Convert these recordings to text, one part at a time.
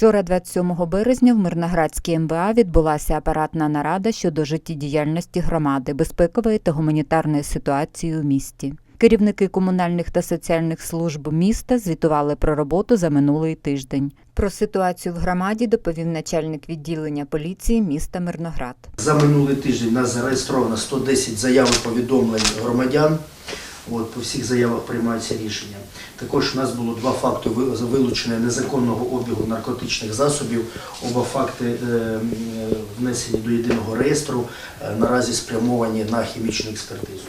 Вчора, 27 березня, в Мирноградській МВА відбулася апаратна нарада щодо життєдіяльності громади, безпекової та гуманітарної ситуації у місті. Керівники комунальних та соціальних служб міста звітували про роботу за минулий тиждень. Про ситуацію в громаді доповів начальник відділення поліції міста Мирноград. За минулий тиждень нас зареєстровано 110 заяв і повідомлень громадян. От, по всіх заявах приймаються рішення. Також у нас було два факти вилучення незаконного обігу наркотичних засобів. Оба факти е, е, внесені до єдиного реєстру, е, наразі спрямовані на хімічну експертизу.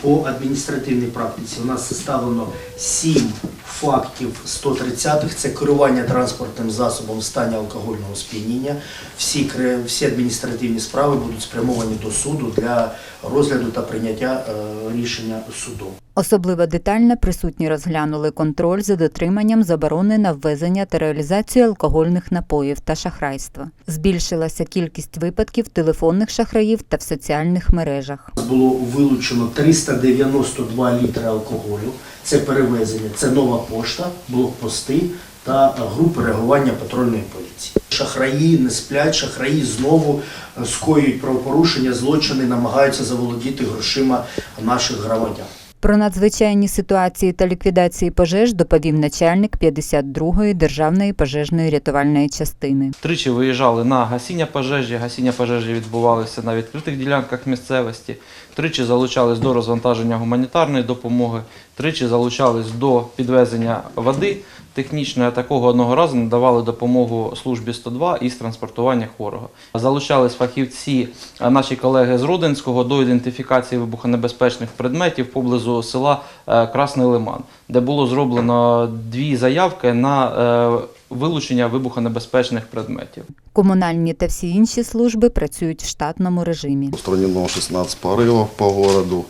По адміністративній практиці у нас составлено 7 фактів 130-х. Це керування транспортним засобом в стані алкогольного сп'яніння. Всі, всі адміністративні справи будуть спрямовані до суду для розгляду та прийняття е, рішення судом. Особливо детально присутні розглянули контроль за дотриманням заборони на ввезення та реалізацію алкогольних напоїв та шахрайства. Збільшилася кількість випадків телефонних шахраїв та в соціальних мережах. Було вилучено 392 літри алкоголю. Це перевезення, це нова пошта, блокпости та групи реагування патрульної поліції. Шахраї не сплять, шахраї знову е, скоюють правопорушення, злочини, намагаються заволодіти грошима наших громадян. Про надзвичайні ситуації та ліквідації пожеж доповів начальник 52-ї державної пожежної рятувальної частини. Тричі виїжджали на гасіння пожежі. Гасіння пожежі відбувалися на відкритих ділянках місцевості. Тричі залучались до розвантаження гуманітарної допомоги. Тричі залучались до підвезення води технічної. а Такого одного разу надавали допомогу службі 102 із транспортування хворого. Залучались фахівці, а наші колеги з Рудинського до ідентифікації вибухонебезпечних предметів поблизу села е, Красний Лиман, де було зроблено дві заявки на е, вилучення вибухонебезпечних предметів. Комунальні та всі інші служби працюють в штатному режимі. Устранено 16 порывов по городу,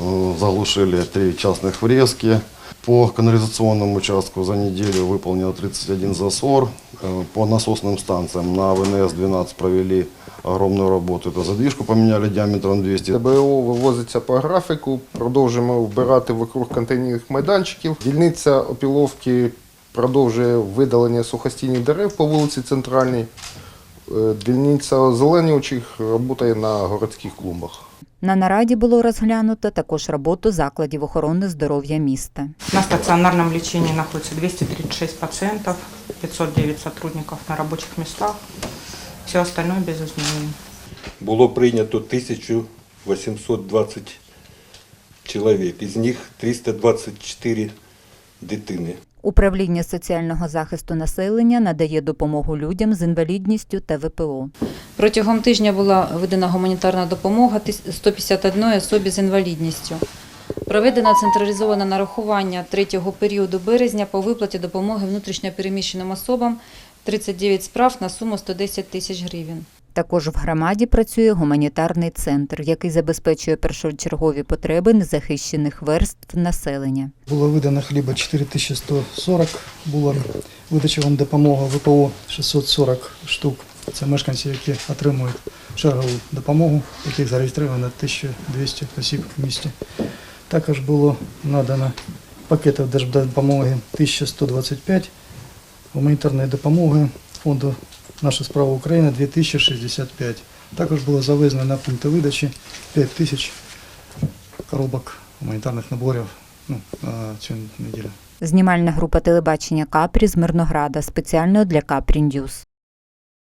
э, заглушили три частных врезки. По канализационному участку за неделю выполнено 31 засор. Э, По насосным станциям на ВНС-12 провели огромную работу. Это задвижку поменяли диаметром 200. ТБО вивозиться по графіку, продовжуємо вбирати вокруг контейнерних майданчиків. Дільниця опіловки продовжує видалення сухостійних дерев по вулиці Центральній. Е, Дільниця озеленюючих працює на городських клумбах. На нараді було розглянуто також роботу закладів охорони здоров'я міста. На стаціонарному лечении находится 236 пацієнтів, 509 сотрудников на робочих містах. Все остальное без изменений. було прийнято 1820 чоловік, із них 324 дитини. Управління соціального захисту населення надає допомогу людям з інвалідністю та ВПО. Протягом тижня була видана гуманітарна допомога 151 особі з інвалідністю. Проведено централізоване нарахування третього періоду березня по виплаті допомоги внутрішньопереміщеним особам 39 справ на суму 110 тисяч гривень. Також в громаді працює гуманітарний центр, який забезпечує першочергові потреби незахищених верств населення. Було видано хліба 4140, була видача вам допомога ВПО 640 штук. Це мешканці, які отримують чергову допомогу, яких зареєстровано 1200 осіб в місті. Також було надано пакетів держдопомоги 1125, гуманітарної допомоги фонду Наша справа України 2065. Також було завезено на пункти видачі 5000 коробок гуманітарних наборів ну, цю неділю. Знімальна група телебачення Капрі з Мирнограда спеціально для Капрі Ньюз.